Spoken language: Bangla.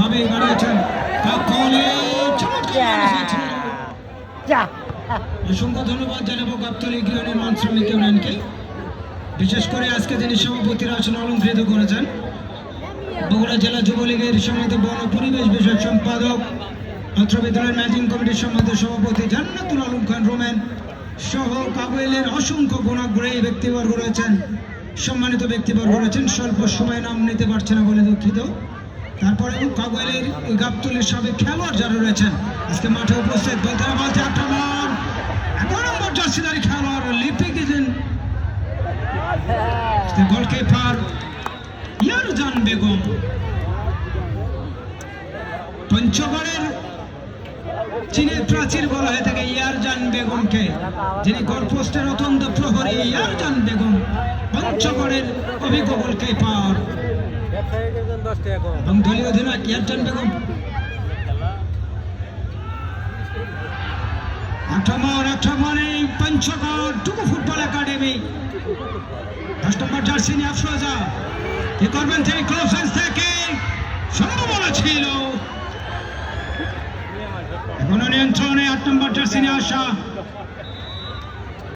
ভাবে অসংখ্য ধন্যবাদ জানাব গাবতলী গৃহ নির্মাণ শ্রমিক ইউনিয়নকে বিশেষ করে আজকে যিনি সভাপতির আসন অলঙ্কৃত করেছেন বগুড়া জেলা যুবলীগের সম্মানিত বন পরিবেশ বিষয়ক সম্পাদক অত্র বিদ্যালয়ের ম্যানেজিং কমিটির সম্মানিত সভাপতি জান্নাতুল আলম খান রোমেন সহ কাবুয়েলের অসংখ্য গুণাগ্রহী ব্যক্তিবর্গ রয়েছেন। সম্মানিত ব্যক্তিবর্গ রয়েছেন স্বল্প সময় নাম নিতে পারছে না বলে দুঃখিত। তারপরে এই গাবতলির সাবেক খেলোয়াড় যারা রয়েছেন, আজকে মাঠে উপস্থিত বলতে না বলতে আক্রমণ। এগারো নম্বর জার্সিদারি খেলোয়াড় লিপি গেছেন গোলকিপার ইয়ারজান বেগম। পঞ্চগড়ের চীনের প্রাচীর বলা হয়ে থাকে ইয়ারজান বেগমকে, যিনি গোলপোস্টের অত্যন্ত প্রহরী ইয়ারজান বেগম, পঞ্চগড়ের অভিজ্ঞ গোলকিপার। এবং দলীয় অধিনায়ক ইয়ারজান বেগম। আক্রমণ আক্রমণ পঞ্চগড় টুকু ফুটবল একাডেমি। দশ নম্বর জার্সি নিয়ে আফরোজা কি করবেন তিনি ক্লোজ থেকে? সম্ভাবনা ছিল। এখনও নিয়ন্ত্রণে আট নম্বর জার্সি নিয়ে আসা